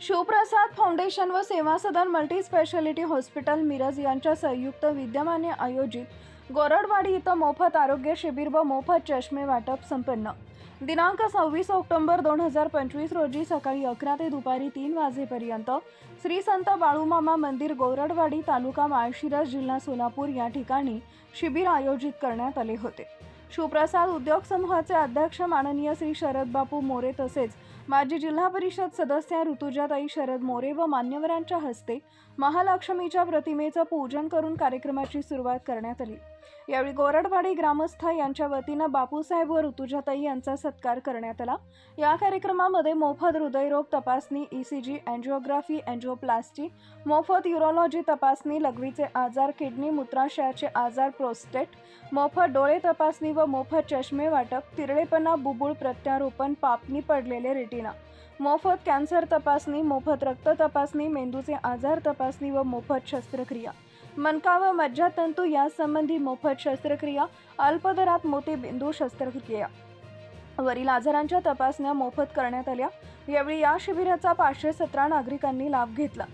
Shivprasad foundation व Seva Sadan multi speciality hospital Miraj यांच्या संयुक्त विद्यमाने आयोजित गोरडवाडी इथं मोफत आरोग्य शिबिर व मोफत चष्मे वाटप संपन्न. दिनांक सव्वीस ऑक्टोबर दोन हजार पंचवीस रोजी सकाळी अकरा ते दुपारी तीन वाजेपर्यंत श्री संत बाळूमामा मंदिर गोरडवाडी तालुका माळशिरस जिल्हा सोलापूर या ठिकाणी शिबिर आयोजित करण्यात आले होते. शिवप्रसाद उद्योग समूहाचे अध्यक्ष माननीय श्री शरद बापू मोरे तसेच माजी जिल्हा परिषद सदस्य ऋतुजाताई शरद मोरे व मान्यवरांच्या हस्ते महालक्ष्मीच्या प्रतिमेचं पूजन करून कार्यक्रमाची सुरुवात करण्यात आली. यावेळी गोरडवाडी ग्रामस्थ यांच्या वतीनं बापूसाहेब व ऋतुजाताई यांचा सत्कार करण्यात आला. या कार्यक्रमामध्ये मोफत हृदयरोग तपासणी ईसीजी अँजिओग्राफी अँजिओप्लास्टी मोफत युरोलॉजी तपासणी लघवीचे आजार किडनी मूत्राशयाचे आजार प्रोस्टेट मोफत डोळे तपासणी व मोफत चष्मे वाटप तिरळेपणा बुबुळ प्रत्यारोपण पापणी पडलेले रेटिना मोफत कॅन्सर तपासणी मोफत रक्त तपासणी मेंदूचे आजार तपासणी व मोफत शस्त्रक्रिया. मनका व मज्जातंतू यासंबंधी मोफत शस्त्रक्रिया अल्पदरात मोतीबिंदू शस्त्रक्रिया वरील आजारांच्या तपासण्या मोफत करण्यात आल्या. यावेळी या शिबिराचा पाचशे सतरा नागरिकांनी लाभ घेतला.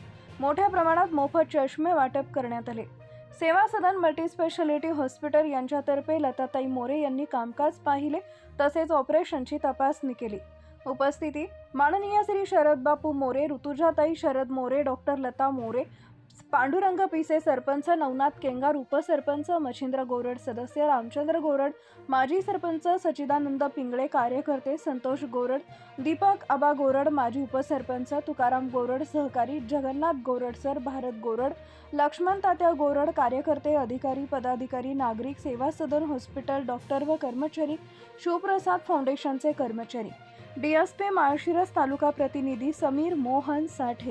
मोठ्या प्रमाणात मोफत चष्मे वाटप करण्यात आले. सेवा सदन मल्टीस्पेशालिटी हॉस्पिटल यांच्यातर्फे लताताई मोरे यांनी कामकाज पाहिले तसेच ऑपरेशनची तपासणी केली. उपस्थिती माननीय श्री शरद बापू मोरे ऋतुजाताई शरद मोरे डॉक्टर लता मोरे पांडुरंग पिसे सरपंच नवनाथ केंगार उपसरपंच मच्छिंद्र गोरड सदस्य रामचंद्र गोरड माजी सरपंच सचिदानंद पिंगळे कार्यकर्ते संतोष गोरड दीपक आबा गोरड माजी उपसरपंच तुकाराम गोरड सहकारी जगन्नाथ गोरड सर भारत गोरड लक्ष्मण तात्या गोरड कार्यकर्ते अधिकारी पदाधिकारी नागरिक सेवा सदन हॉस्पिटल डॉक्टर व कर्मचारी शिवप्रसाद फाउंडेशनचे कर्मचारी. डीएसपी माळशिरस तालुका प्रतिनिधी समीर मोहन साठे.